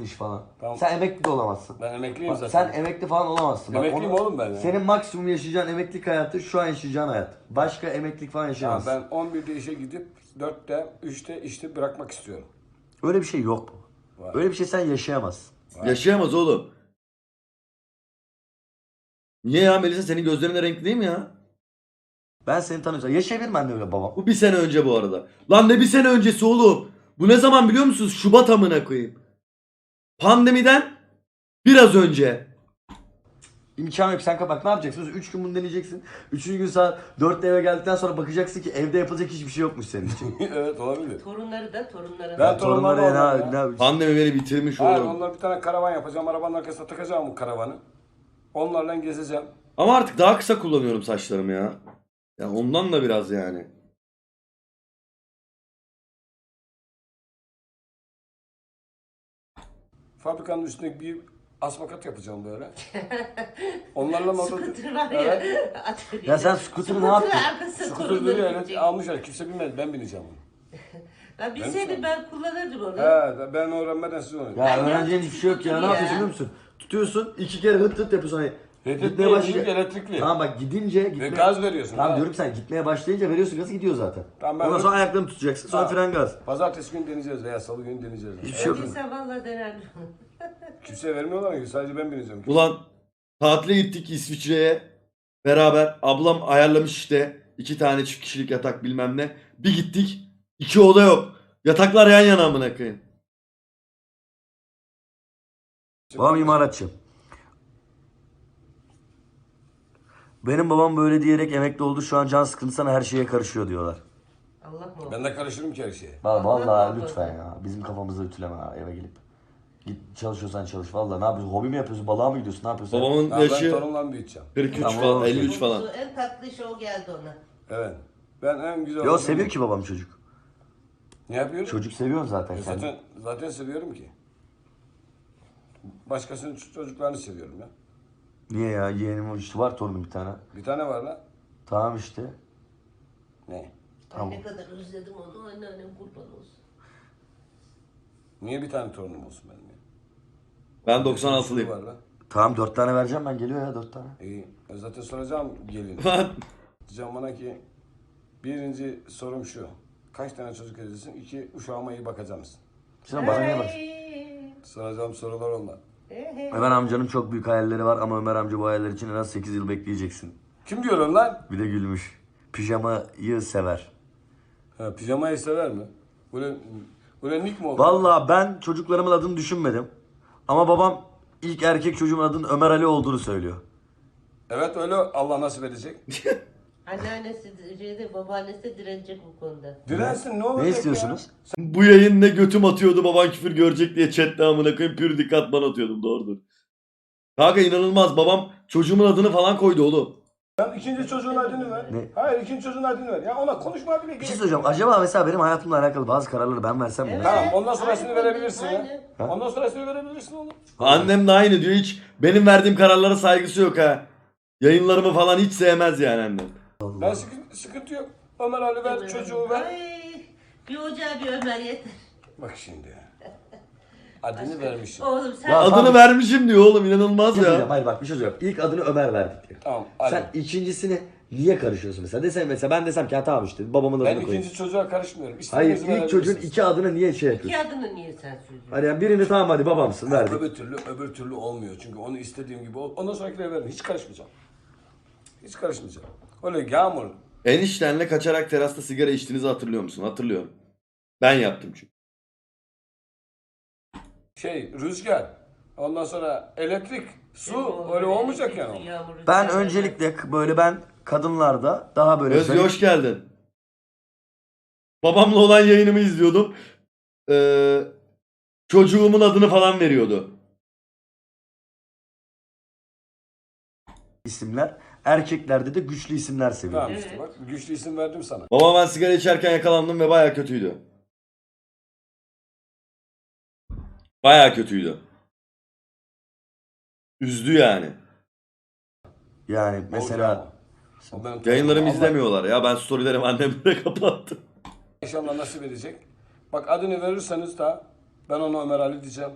iş falan. Tamam. Sen emekli de olamazsın. Ben emekliyim Bak, zaten. sen emekli falan olamazsın. Bak, Emekliyim onu- oğlum ben ya. Senin maksimum yaşayacağın emeklilik hayatı şu an yaşayacağın hayat. Başka emeklilik falan Ya yaşayamazsın. ben 11'de işe gidip 4'te 3'te işte bırakmak istiyorum. Öyle bir şey yok. Var. Öyle bir şey sen yaşayamazsın. Yaşayamaz oğlum. Niye ya Melisa senin gözlerin de renkli değil mi ya? Ben seni tanıyorum. Yaşayabilirim ben de öyle babam. Bu bir sene önce bu arada. Lan ne bir sene öncesi oğlum? Bu ne zaman biliyor musunuz? Şubat amına koyayım. Pandemiden biraz önce. İmkanı yok sen kapat. Ne yapacaksın? 3 gün bunu deneyeceksin. Üçüncü gün saat 4'te eve geldikten sonra bakacaksın ki evde yapılacak hiçbir şey yokmuş senin için. evet olabilir. Torunları da torunları Ben da. torunları Torunları olmam ne, ya. ne, Pandemi beni bitirmiş Hayır oğlum. onlar bir tane karavan yapacağım. Arabanın arkasına takacağım bu karavanı. Onlarla gezeceğim. Ama artık daha kısa kullanıyorum saçlarımı ya. Ya ondan da biraz yani. Fabrikanın üstüne bir asmakat yapacağım böyle. Onlarla mı Scooter var ya. Evet. atölye. Ya sen scooter'ı ne yaptın? arkasına Skuter duruyor evet. binecek. Almışlar. Kimse bilmedi. Ben bineceğim onu. Ben bilseydim ben kullanırdım onu. He, ben öğrenmeden siz onu. Ya Ben öğrencinin hiçbir şey yok ya. Ne ya. yapıyorsun biliyor musun? Tutuyorsun iki kere hıt hıt yapıyorsun hani. Elektrikli, Gitmeye başlayınca- elektrikli, elektrikli. Tamam bak gidince gitmeye... gaz veriyorsun, Tamam ha. diyorum ki sen gitmeye başlayınca veriyorsun gazı gidiyor zaten. Tamam, ben Ondan sonra ayaklarını tutacaksın sonra Tamam. fren gaz. Pazartesi günü deneyeceğiz veya salı günü deneyeceğiz. Hiçbir şey yok. Öyleyse valla denerdim. Kimseye vermiyorlar ki sadece ben bineceğim. Ulan tatile gittik İsviçre'ye. Beraber ablam ayarlamış işte iki tane çift kişilik yatak bilmem ne. Bir gittik iki oda yok. Yataklar yan yana amına koyayım. Babam imalatçı. Benim babam böyle diyerek emekli oldu. Şu an can sıkıntısına her şeye karışıyor diyorlar. Allah mı? Ben de karışırım ki her şeye. Vallahi, Allah vallahi Allah. lütfen ya. Bizim kafamızda ütüleme ha eve gelip. Git çalışıyorsan çalış. Vallahi ne yapıyorsun? Hobi mi yapıyorsun? Balığa mı gidiyorsun? Ne yapıyorsun? Babamın Ya ben yaşı torunlarımı büyüteceğim. 43 Tamam, falan okey. 53 falan. En tatlı iş o geldi ona. Evet. Ben en güzel Yo olanı seviyor ki babam çocuk. Ne yapıyorum? Çocuk seviyor zaten E kendini. Zaten, zaten seviyorum ki. Başkasının çocuklarını seviyorum ya. Niye ya? Yeğenim işte var torunum bir tane. Bir tane var lan. Tamam işte. Ne? Tamam. Ne kadar özledim onu. Anneannem kurban olsun. Niye bir tane torunum olsun benim ya? Ben Bir sürü 96'lıyım. var lan. Tamam dört tane vereceğim ben. Geliyor ya dört tane. İyi. E zaten soracağım gelin. Diyeceğim bana ki birinci sorum şu. Kaç tane çocuk edilsin? İki uşağıma iyi bakacak mısın? Şimdi bana niye bak? Soracağım sorular onlar. Ömer amcanın çok büyük hayalleri var ama Ömer amca bu hayaller için en az 8 yıl bekleyeceksin. Kim diyor onu lan? Bir de gülmüş. Pijamayı sever. Ha, pijamayı sever mi? Böyle, böyle nick mi oldu? Vallahi ben çocuklarımın adını düşünmedim. Ama babam ilk erkek çocuğumun adının Ömer Ali olduğunu söylüyor. Evet öyle Allah nasip edecek. Anneannesi, şeyde, babaannesi de direnecek bu konuda. Dirensin ne olacak Ne istiyorsunuz? Bu yayın ne götüm atıyordu baban küfür görecek diye chatte amına koyayım pür dikkat bana atıyordum doğrudur. Kanka inanılmaz babam çocuğumun adını falan koydu oğlum. ya? Sen ikinci çocuğun adını ver. Ne? Hayır ikinci çocuğun adını ver. Ya ona konuşma bile Bir gerek şey yok. söyleyeceğim. Acaba mesela benim hayatımla alakalı bazı kararları ben versem mi? Evet. Tamam ondan sonrasını Aynen, verebilirsin ya. aynen. Ha? Ondan sonrasını verebilirsin oğlum. Annem de aynı diyor hiç benim verdiğim kararlara saygısı yok ha. Yayınlarımı falan hiç sevmez yani annem. Ben sıkıntı, sıkıntı yok. Ömer Ali ver, çocuğu ver. Ay, bir ocağa bir Ömer yeter. Bak şimdi. Adını vermişim. Oğlum sen Ya Adını vermişim diyor oğlum inanılmaz Bir ya. Hayır bak bir şey söyleyeceğim. İlk adını Ömer verdik diyor. Tamam Ali. Sen ikincisini niye karışıyorsun mesela? Desem mesela ben desem ki ha tamam işte babamın adını ben koyayım. ikinci çocuğa karışmıyorum. Hayır İstediğinizi ilk çocuğun verebilirsiniz. iki adını niye şey iki yapıyorsun? adını niye sen söylüyorsun? Hani yani birini tamam hadi babamsın verdik. Öbür türlü öbür türlü olmuyor. Çünkü onu istediğim gibi ol. Ondan sonrakileri veririm. Hiç karışmayacağım. Hiç karışmayacağım. Öyle yağmur. Eniştenle kaçarak terasta sigara içtiğinizi hatırlıyor musun? Hatırlıyorum. Ben yaptım çünkü. Şey rüzgar. Ondan sonra elektrik, su. Öyle olmayacak yani. Ben öncelikle k- böyle ben kadınlarda daha böyle Özgü zayıf- hoş geldin. Babamla olan yayınımı izliyordum. Ee, çocuğumun adını falan veriyordu. isimler, erkeklerde de güçlü isimler seviyorum. Tamam işte bak güçlü isim verdim sana. Babama ben sigara içerken yakalandım ve baya kötüydü. Baya kötüydü. Üzdü yani. Yani mesela. O Yayınlarımı Allah izlemiyorlar ya. Ben storylerimi annemlere kapattım. İnşallah nasip edecek. Bak adını verirseniz de ben ona Ömer Ali diyeceğim.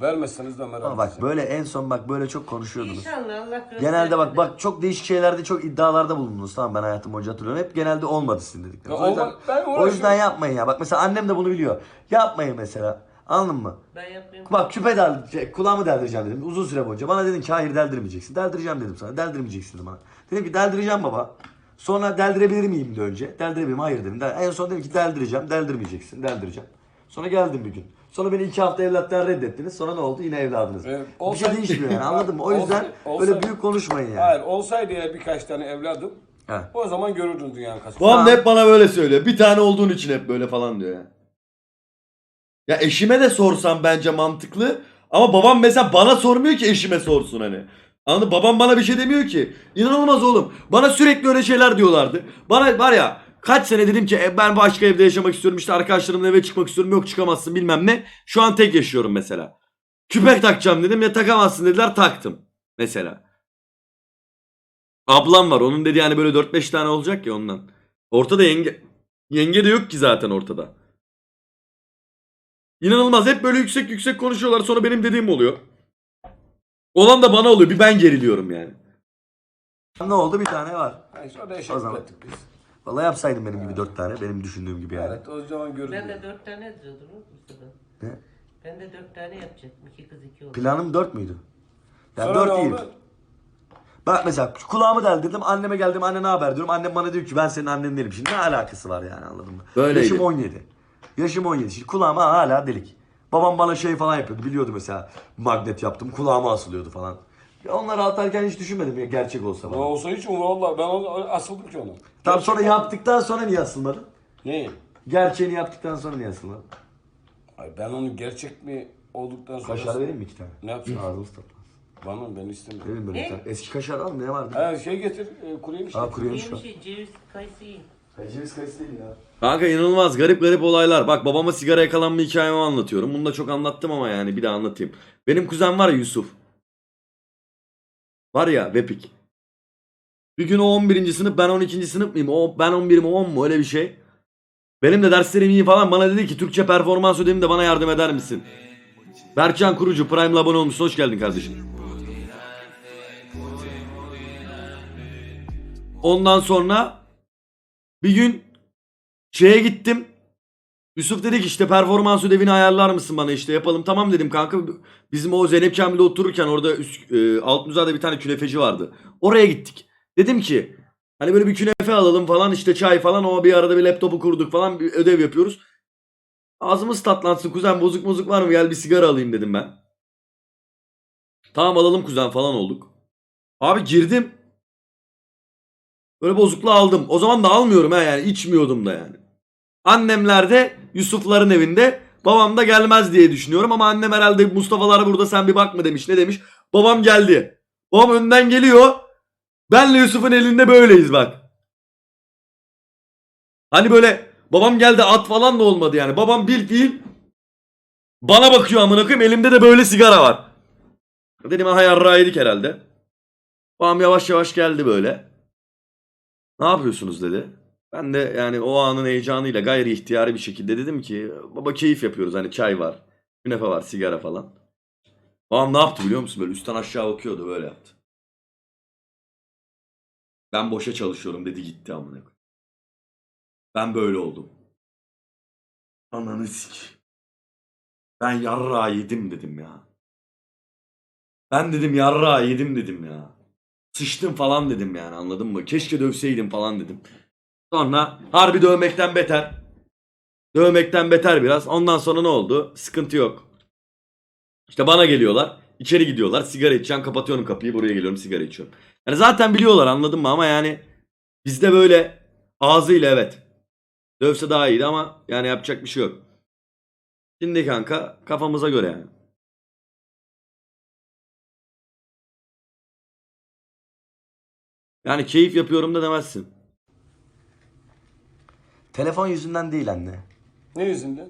Vermezseniz de merak Ama bak böyle en son bak böyle çok konuşuyordunuz. İnşallah Allah göstermesin. Genelde bak bak çok değişik şeylerde çok iddialarda bulundunuz tamam ben hayatım boyunca hatırlıyorum. Hep genelde olmadı sizin dedikleriniz. Ya O yüzden, olma- ben o yüzden uğraşıyorum. yapmayın ya. Bak mesela annem de bunu biliyor. Yapmayın mesela. Anladın mı? Ben yapmayayım. Bak küpe del, şey, kulağımı deldireceğim dedim uzun süre boyunca. Bana dedin ki hayır deldirmeyeceksin. Deldireceğim dedim sana. Deldirmeyeceksin dedim bana. Dedim ki deldireceğim baba. Sonra deldirebilir miyim de önce. Deldirebilirim hayır dedim. Del- En son dedim ki deldireceğim. Deldirmeyeceksin. Deldireceğim. Sonra geldim bir gün. Sonra beni iki hafta evlattan reddettiniz. Sonra ne oldu? Yine evladınız. Evet, bir şey olsaydı- değişmiyor yani anladın mı? O yüzden olsa- böyle büyük konuşmayın yani. Hayır olsaydı eğer birkaç tane evladım He. o zaman görürdün dünyanın kasını. Babam da hep bana böyle söylüyor. Bir tane olduğun için hep böyle falan diyor ya. Ya eşime de sorsam bence mantıklı. Ama babam mesela bana sormuyor ki eşime sorsun hani. Anladın? Babam bana bir şey demiyor ki. İnanılmaz oğlum. Bana sürekli öyle şeyler diyorlardı. Bana var ya kaç sene dedim ki "E, ben başka evde yaşamak istiyorum. işte arkadaşlarımla eve çıkmak istiyorum. Yok çıkamazsın bilmem ne. Şu an tek yaşıyorum mesela. Küpek takacağım dedim ya takamazsın dediler taktım. Mesela. Ablam var onun dedi yani böyle 4-5 tane olacak ya ondan. Ortada yenge yenge de yok ki zaten ortada. İnanılmaz hep böyle yüksek yüksek konuşuyorlar sonra benim dediğim oluyor. Olan da bana oluyor bir ben geriliyorum yani. Ne oldu? Bir tane var. İşte orada zaman. ettik biz. Vallahi yapsaydın benim gibi dört tane. Benim düşündüğüm gibi yani. Evet o zaman görürdün. Ben de dört tane diyordum Mustafa. Ne? Ben de dört tane yapacaktım. İki kız iki oğlan. Planım dört müydü? Yani Sonra ne dört değil. oldu? Bak mesela kulağımı deldirdim. Anneme geldim. Anne ne haber diyorum. Annem bana diyor ki ben senin annen değilim. Şimdi ne alakası var yani anladın mı? Böyleydi. Yaşım 17. Yaşım 17. Şimdi kulağıma hala delik. Babam bana şey falan yapıyordu. Biliyordu mesela magnet yaptım. Kulağıma asılıyordu falan. Ya onları atarken hiç düşünmedim ya gerçek olsa O bana. olsa hiç umur valla ben onu asıldım ki ona. Tam sonra yaptıktan sonra niye asılmadın? Neyi? Gerçeğini yaptıktan sonra niye asılmadın? Ay ben onu gerçek mi olduktan sonra... Kaşar vereyim mi iki tane? Ne yapacaksın? Ağzımız tatlı. Bana ben istemiyorum. Verin böyle bir Ne? tane. Eski kaşar al mı? Ne vardı? Ha şey getir, e, kuru yemiş Aa kuru yemiş var. şey ceviz kayısı yiyin. Ceviz kayısı değil ya. Kanka inanılmaz garip garip olaylar. Bak babama sigara yakalanma hikayemi anlatıyorum. Bunu da çok anlattım ama yani bir daha anlatayım. Benim kuzen var ya Yusuf. Var ya Vepik. Bir gün o 11. sınıf ben 12. sınıf mıyım? O, ben 11'im o 10 mu öyle bir şey. Benim de derslerim iyi falan bana dedi ki Türkçe performans ödevimde bana yardım eder misin? Berkcan Kurucu Prime'la abone olmuş. Hoş geldin kardeşim. Ondan sonra bir gün şeye gittim. Yusuf dedi ki işte performans ödevini ayarlar mısın bana işte yapalım. Tamam dedim kanka. Bizim o Zeynep Kamil'de otururken orada üst, e, alt müzade bir tane künefeci vardı. Oraya gittik. Dedim ki hani böyle bir künefe alalım falan işte çay falan o bir arada bir laptopu kurduk falan bir ödev yapıyoruz. Ağzımız tatlansın kuzen bozuk bozuk var mı gel bir sigara alayım dedim ben. Tamam alalım kuzen falan olduk. Abi girdim. Böyle bozukluğu aldım. O zaman da almıyorum ha yani içmiyordum da yani. Annemler de Yusufların evinde. Babam da gelmez diye düşünüyorum ama annem herhalde Mustafa'lar burada sen bir bakma demiş. Ne demiş? Babam geldi. Babam önden geliyor. Benle Yusuf'un elinde böyleyiz bak. Hani böyle babam geldi at falan da olmadı yani. Babam bil fiil bana bakıyor amına koyayım elimde de böyle sigara var. Dedim ha yarrağı yedik herhalde. Babam yavaş yavaş geldi böyle. Ne yapıyorsunuz dedi. Ben de yani o anın heyecanıyla gayri ihtiyari bir şekilde dedim ki baba keyif yapıyoruz hani çay var, künefe var, sigara falan. Babam ne yaptı biliyor musun? Böyle üstten aşağı bakıyordu böyle yaptı. Ben boşa çalışıyorum dedi gitti amına. Ben böyle oldum. Ananı sik. Ben yarrağı yedim dedim ya. Ben dedim yarrağı yedim dedim ya. Sıçtım falan dedim yani anladın mı? Keşke dövseydim falan dedim. Sonra harbi dövmekten beter. Dövmekten beter biraz. Ondan sonra ne oldu? Sıkıntı yok. İşte bana geliyorlar. içeri gidiyorlar. Sigara içeceğim. Kapatıyorum kapıyı. Buraya geliyorum. Sigara içiyorum. Yani zaten biliyorlar anladın mı? Ama yani bizde böyle ağzıyla evet. Dövse daha iyiydi ama yani yapacak bir şey yok. Şimdi kanka kafamıza göre yani. Yani keyif yapıyorum da demezsin. Telefon yüzünden değil anne. Ne yüzünden?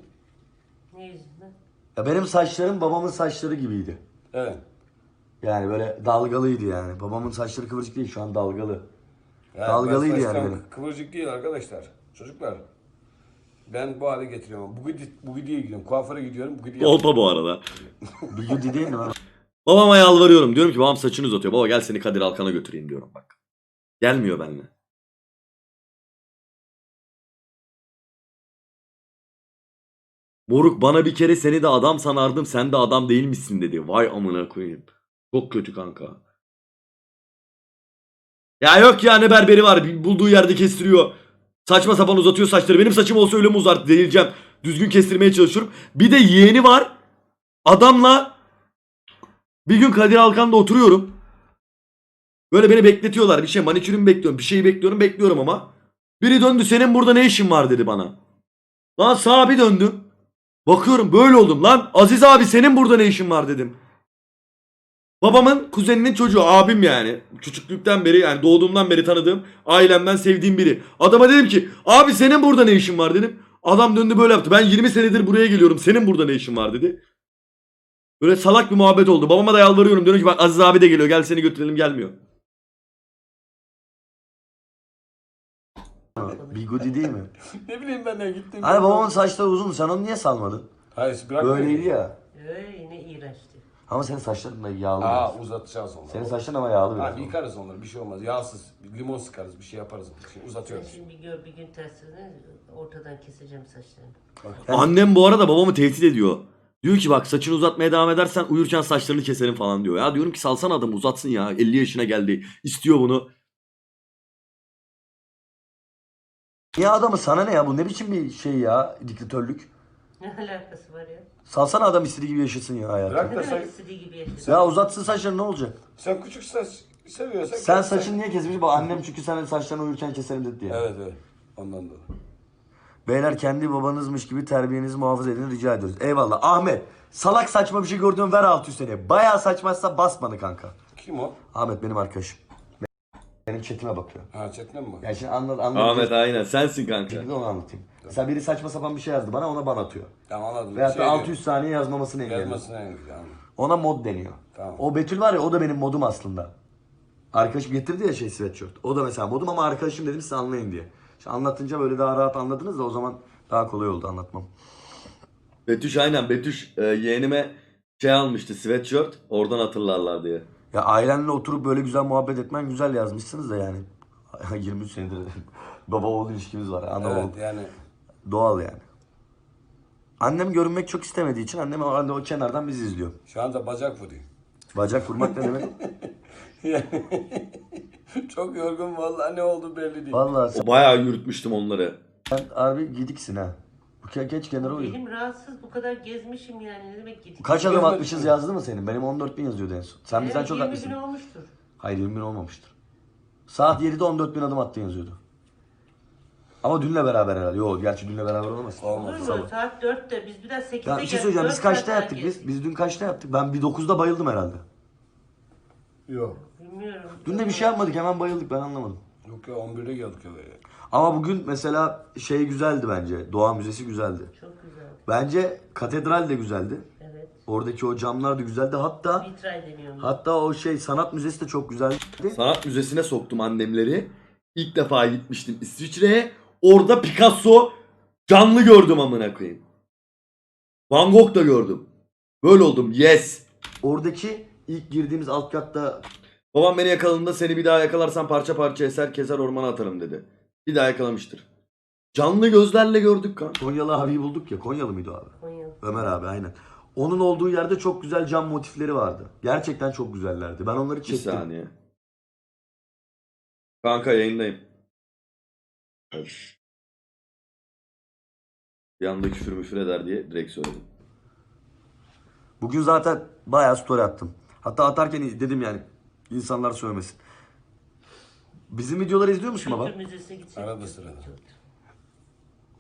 Ne yüzünden? Ya benim saçlarım babamın saçları gibiydi. Evet. Yani böyle dalgalıydı yani. Babamın saçları kıvırcık değil şu an dalgalı. Yani Dalgalıydı ben yani benim. Kıvırcık değil arkadaşlar. Çocuklar. Ben bu hale getiriyorum. Bu gidi, bu gidiye gidiyorum. Kuaföre gidiyorum. Bu gidiye Kolpa bu arada. Bir gün değil mi lan? Babama yalvarıyorum. Diyorum ki babam saçını uzatıyor. Baba gel seni Kadir Alkan'a götüreyim diyorum bak. Gelmiyor benimle. Moruk bana bir kere seni de adam sanardım sen de adam değil misin dedi. Vay amına koyayım. Çok kötü kanka. Ya yok ya ne berberi var bulduğu yerde kestiriyor. Saçma sapan uzatıyor saçları. Benim saçım olsa öyle mi uzar değileceğim. Düzgün kestirmeye çalışıyorum. Bir de yeğeni var. Adamla bir gün Kadir Alkan'da oturuyorum. Böyle beni bekletiyorlar. Bir şey manikürümü bekliyorum. Bir şeyi bekliyorum bekliyorum ama. Biri döndü senin burada ne işin var dedi bana. Lan sağa bir döndüm. Bakıyorum böyle oldum lan. Aziz abi senin burada ne işin var dedim. Babamın kuzeninin çocuğu abim yani. Küçüklükten beri yani doğduğumdan beri tanıdığım ailemden sevdiğim biri. Adama dedim ki abi senin burada ne işin var dedim. Adam döndü böyle yaptı. Ben 20 senedir buraya geliyorum. Senin burada ne işin var dedi. Böyle salak bir muhabbet oldu. Babama da yalvarıyorum. Diyorum ki bak Aziz abi de geliyor. Gel seni götürelim gelmiyor. Bigudi değil mi? ne bileyim ben ne gittim. Hani babamın saçları uzun sen onu niye salmadın? Hayır bırak. Böyleydi ya. Öyle ne iğrençti. Ama senin saçların da yağlı. Aa biraz. uzatacağız onları. Senin saçların ama yağlı biraz. yıkarız onları bir şey olmaz. Yağsız. Limon sıkarız bir şey yaparız. Şimdi Sen uzatıyoruz. şimdi bir, gör, bir gün tersine ortadan keseceğim saçlarını. Yani- Annem bu arada babamı tehdit ediyor. Diyor ki bak saçını uzatmaya devam edersen uyurken saçlarını keserim falan diyor. Ya diyorum ki salsana adamı uzatsın ya. 50 yaşına geldi. istiyor bunu. Niye adamı sana ne ya bu ne biçim bir şey ya diktatörlük? Ne alakası var ya? Salsana adam istediği gibi yaşasın ya hayatı. Bırak Ne da demek sen, istediği gibi yaşıyor. Ya uzatsın saçlarını ne olacak? sen küçük saç seviyorsan. Sen kes saçını niye kesmişsin? Bak annem çünkü senin saçlarını uyurken keserim dedi ya. Evet evet. Ondan dolayı. Beyler kendi babanızmış gibi terbiyenizi muhafaza edin rica ediyoruz. Eyvallah. Ahmet salak saçma bir şey gördün ver 600 sene. Bayağı saçmaysa bas bana kanka. Kim o? Ahmet benim arkadaşım. Benim chatime bakıyor. Ha Çetin'e mi bak? Ya şimdi anlat anlat. Ahmet aynen sensin kanka. Bir de onu anlatayım. Mesela biri saçma sapan bir şey yazdı bana ona ban atıyor. Tamam anladım. Veyahut da Şey 600 saniye yazmamasını engelliyor. Yazmasına engelliyor. Ona mod deniyor. Tamam. O Betül var ya o da benim modum aslında. Arkadaşım getirdi ya şey sweatshirt. O da mesela modum ama arkadaşım dedim size anlayın diye. İşte anlatınca böyle daha rahat anladınız da o zaman daha kolay oldu anlatmam. Betüş aynen Betüş e, yeğenime şey almıştı sweatshirt oradan hatırlarlar diye. Ya ailenle oturup böyle güzel muhabbet etmen güzel yazmışsınız da yani. 23 senedir baba oğul ilişkimiz var. Ana oğul. Evet yani. Doğal yani. Annem görünmek çok istemediği için annem o, o kenardan bizi izliyor. Şu anda bacak vuruyor. Bacak vurmak ne demek? Yani çok yorgun vallahi ne oldu belli değil. Vallahi sen, O bayağı yürütmüştüm onları. sen harbi gidiksin ha. Bu ke- Geç kenara uyu. Elim rahatsız bu kadar gezmişim yani ne demek gittim. Kaç adım atmışız mi? yazdı mı senin? Benim 14 bin yazıyordu en son. Sen bizden Evet, çok 20 atmışsın. gün olmuştur. Hayır 20 bin olmamıştır. Saat 7'de 14 bin adım attın yazıyordu. Ama dünle beraber herhalde. Yok gerçi dünle beraber olamaz. Olmaz. Olur mu? Saat 4'te biz bir daha 8'de Ya bir şey söyleyeceğim. Biz kaçta yattık biz? Biz dün kaçta yattık? Ben bir 9'da bayıldım herhalde. Yok. Bilmiyorum. Dün de bir şey yapmadık hemen bayıldık ben anlamadım. Yok ya 11'de geldik eve. ya. Ama bugün mesela şey güzeldi bence. Doğa Müzesi güzeldi. Çok güzel. Bence katedral de güzeldi. Evet. Oradaki o camlar da güzeldi. Hatta Vitray deniyor. hatta o şey sanat müzesi de çok güzeldi. Sanat müzesine soktum annemleri. İlk defa gitmiştim İsviçre'ye. Orada Picasso canlı gördüm amına koyayım. Van Gogh da gördüm. Böyle oldum. Yes. Oradaki ilk girdiğimiz alt katta Babam beni yakaladığında seni bir daha yakalarsan parça parça eser keser ormana atarım dedi. Bir daha yakalamıştır. Canlı gözlerle gördük kan. Konyalı abiyi bulduk ya. Konyalı mıydı o abi? Konya. Ömer abi aynen. Onun olduğu yerde çok güzel cam motifleri vardı. Gerçekten çok güzellerdi. Ben onları Bir çektim. saniye. Kanka yayındayım. Evet. Bir anda küfür müfür eder diye direkt söyledim. Bugün zaten bayağı story attım. Hatta atarken dedim yani insanlar söylemesin. Bizim videoları izliyor musun baba? Kültür Müzesi'ne gitsek. Arada sırada.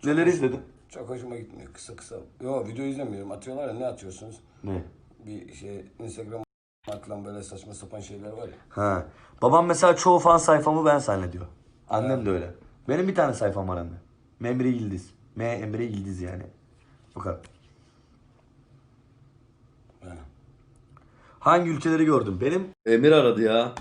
Neler izledin? Çok hoşuma gitmiyor kısa kısa. Yok video izlemiyorum. Atıyorlar ya ne atıyorsunuz? Ne? Bir şey Instagram atılan böyle saçma sapan şeyler var ya. Ha. Babam mesela çoğu fan sayfamı ben zannediyor. Annem de öyle. Benim bir tane sayfam var anne. Memre Yıldız. M Emre Yıldız yani. Bu kadar. Yani. Hangi ülkeleri gördüm? Benim Emir aradı ya.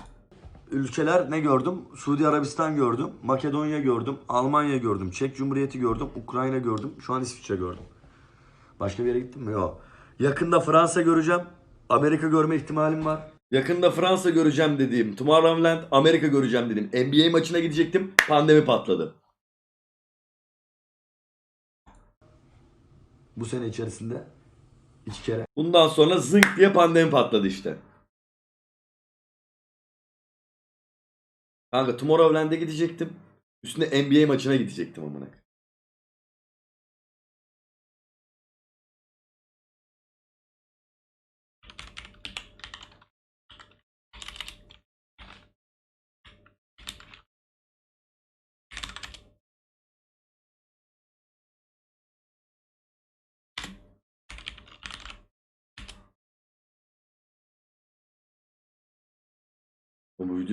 ülkeler ne gördüm? Suudi Arabistan gördüm, Makedonya gördüm, Almanya gördüm, Çek Cumhuriyeti gördüm, Ukrayna gördüm, şu an İsviçre gördüm. Başka bir yere gittim mi? Yok. Yakında Fransa göreceğim. Amerika görme ihtimalim var. Yakında Fransa göreceğim dediğim, Tomorrowland Amerika göreceğim dedim. NBA maçına gidecektim, pandemi patladı. Bu sene içerisinde iki kere. Bundan sonra zınk diye pandemi patladı işte. Kanka Tomorrowland'e gidecektim. Üstüne NBA maçına gidecektim amına.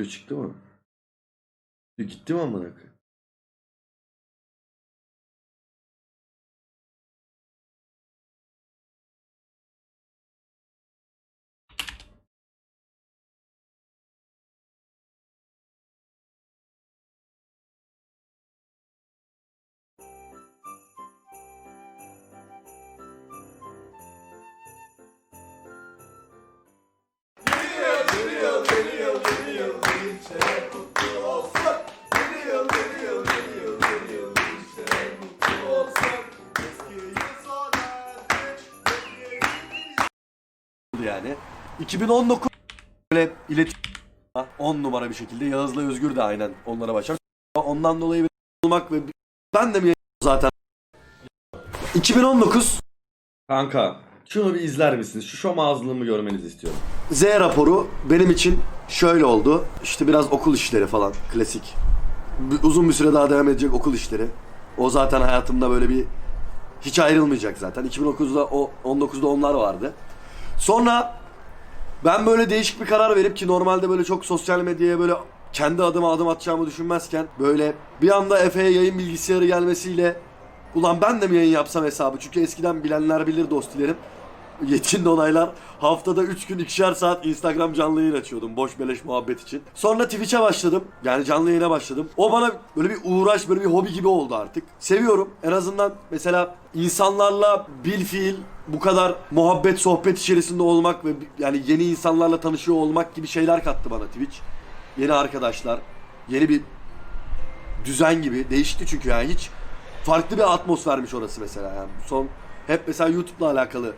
Video çıktı mı? Bir Gitti mi amına koyayım? Oldu yani. 2019 böyle iletişim 10 numara bir şekilde Yağız'la Özgür de aynen onlara başlar. Ondan dolayı olmak ve ben de mi zaten 2019 Kanka şunu bir izler misiniz? Şu şom ağzlığımı görmenizi istiyorum. Z raporu benim için şöyle oldu. İşte biraz okul işleri falan klasik. Uzun bir süre daha devam edecek okul işleri. O zaten hayatımda böyle bir hiç ayrılmayacak zaten. 2009'da o 19'da onlar vardı. Sonra ben böyle değişik bir karar verip ki normalde böyle çok sosyal medyaya böyle kendi adıma adım atacağımı düşünmezken böyle bir anda Efe'ye yayın bilgisayarı gelmesiyle ulan ben de mi yayın yapsam hesabı çünkü eskiden bilenler bilir dostilerim yetkin donaylar haftada 3 gün ikişer saat Instagram canlı yayın açıyordum boş beleş muhabbet için. Sonra Twitch'e başladım. Yani canlı yayına başladım. O bana böyle bir uğraş, böyle bir hobi gibi oldu artık. Seviyorum. En azından mesela insanlarla bil fiil bu kadar muhabbet, sohbet içerisinde olmak ve yani yeni insanlarla tanışıyor olmak gibi şeyler kattı bana Twitch. Yeni arkadaşlar, yeni bir düzen gibi değişti çünkü yani hiç farklı bir atmosfermiş orası mesela yani son hep mesela YouTube'la alakalı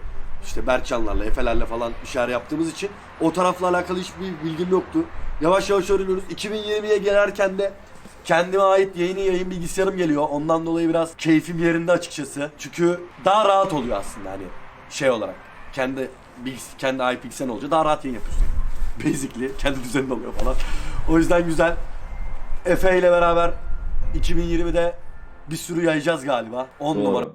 işte Berkcanlarla, Efe'lerle falan bir yaptığımız için o tarafla alakalı hiçbir bilgim yoktu. Yavaş yavaş öğreniyoruz. 2020'ye gelerken de kendime ait yayını yayın bilgisayarım geliyor. Ondan dolayı biraz keyfim yerinde açıkçası. Çünkü daha rahat oluyor aslında hani şey olarak. Kendi bilgis kendi bilgisayarın olunca daha rahat yayın yapıyorsun. Basically kendi düzenin oluyor falan. O yüzden güzel. Efe ile beraber 2020'de bir sürü yayacağız galiba. 10 Doğru. numara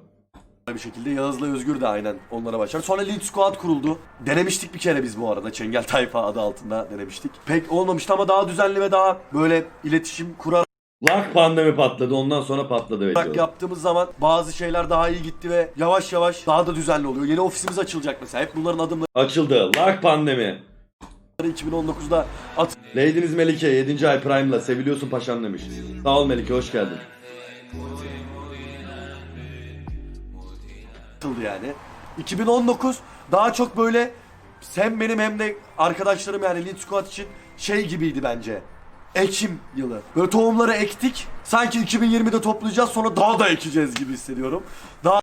bir şekilde Yağız'la Özgür de aynen onlara başlar. Sonra Lead Squad kuruldu. Denemiştik bir kere biz bu arada. Çengel Tayfa adı altında denemiştik. Pek olmamıştı ama daha düzenli ve daha böyle iletişim kurarak Lak pandemi patladı ondan sonra patladı video. yaptığımız zaman bazı şeyler daha iyi gitti ve yavaş yavaş daha da düzenli oluyor. Yeni ofisimiz açılacak mesela. Hep bunların adımları Açıldı. Lak pandemi. 2019'da at Ladies Melike 7. ay Prime'la seviliyorsun paşam demiş. Sağ ol Melike hoş geldin. atıldı yani. 2019 daha çok böyle hem benim hem de arkadaşlarım yani Lead Squad için şey gibiydi bence. Ekim yılı. Böyle tohumları ektik. Sanki 2020'de toplayacağız sonra daha da ekeceğiz gibi hissediyorum. Daha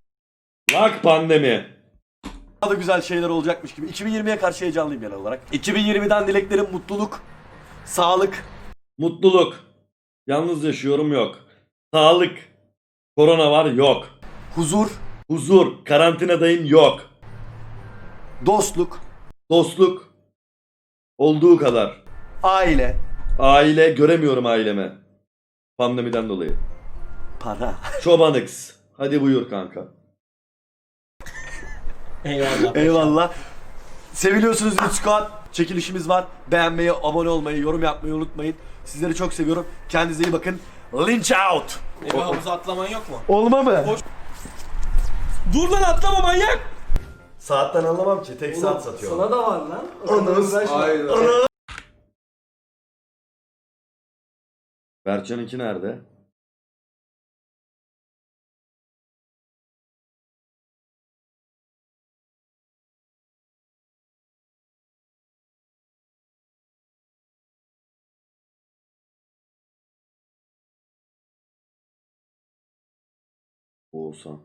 Lak pandemi. da güzel şeyler olacakmış gibi. 2020'ye karşı heyecanlıyım genel olarak. 2020'den dileklerim mutluluk, sağlık, Mutluluk. Yalnız yaşıyorum yok. Sağlık. Korona var yok. huzur, Huzur. Karantinadayım yok. dostluk, Dostluk. Olduğu kadar. aile, Aile göremiyorum aileme. Pandemiden dolayı. para. Çobanıks. Hadi buyur kanka. Eyvallah. Eyvallah. Seviliyorsunuz Squad. Çekilişimiz var. Beğenmeyi, abone olmayı, yorum yapmayı unutmayın. Sizleri çok seviyorum. Kendinize iyi bakın. Lynch out. Eve havuza atlaman yok mu? Olma mı? Dur lan atlama manyak! Saatten anlamam ki. Tek saat satıyor. Sana da var lan. Ananı Uğraşma. Berçan'ınki nerede? Oğuzhan.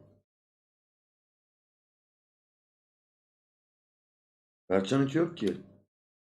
Berçan'ınki yok ki.